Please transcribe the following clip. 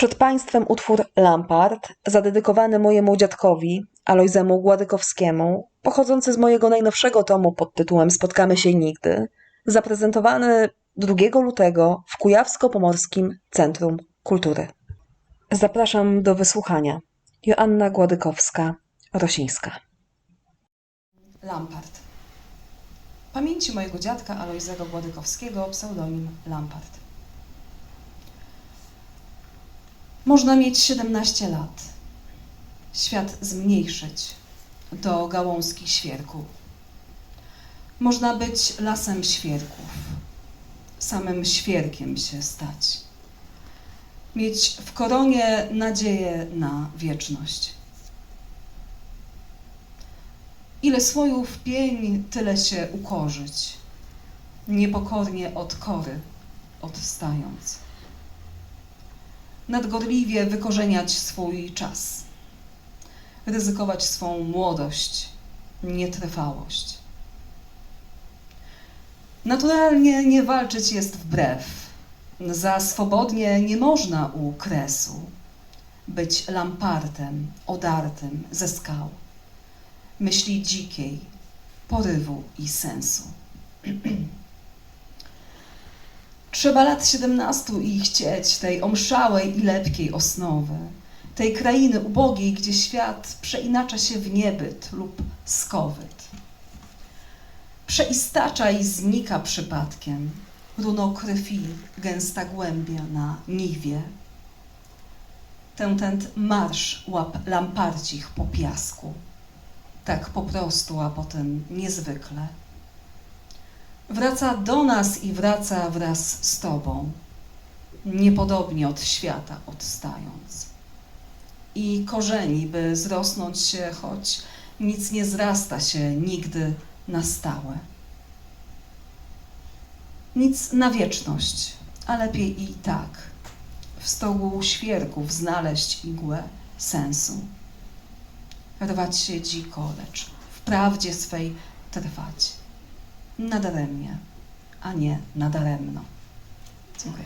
Przed Państwem utwór Lampart, zadedykowany mojemu dziadkowi, Alojzemu Gładykowskiemu, pochodzący z mojego najnowszego tomu pod tytułem Spotkamy się nigdy, zaprezentowany 2 lutego w Kujawsko-Pomorskim Centrum Kultury. Zapraszam do wysłuchania. Joanna Gładykowska, Rosińska. Lampart. Pamięci mojego dziadka Alojzego Gładykowskiego, pseudonim Lampart. Można mieć 17 lat, świat zmniejszyć do gałązki świerku. Można być lasem świerków, samym świerkiem się stać. Mieć w koronie nadzieję na wieczność. Ile słojów pień, tyle się ukorzyć, niepokornie od kory odstając. Nadgorliwie wykorzeniać swój czas, ryzykować swą młodość, nietrwałość. Naturalnie nie walczyć jest wbrew. Za swobodnie nie można u kresu być lampartem odartym ze skał myśli dzikiej, porywu i sensu. Trzeba lat siedemnastu i chcieć tej omszałej i lepkiej osnowy, tej krainy ubogiej, gdzie świat przeinacza się w niebyt lub skowyt. Przeistacza i znika przypadkiem, runo krwi, gęsta głębia na niwie. Ten ten marsz łap lamparcich po piasku tak po prostu, a potem niezwykle. Wraca do nas i wraca wraz z Tobą, niepodobnie od świata odstając. I korzeni, by zrosnąć się, choć nic nie zrasta się nigdy na stałe. Nic na wieczność, a lepiej i tak, w stołu świerków znaleźć igłę sensu rwać się dziko, lecz w prawdzie swej trwać. Nadaremnie, a nie nadaremno. Dziękuję.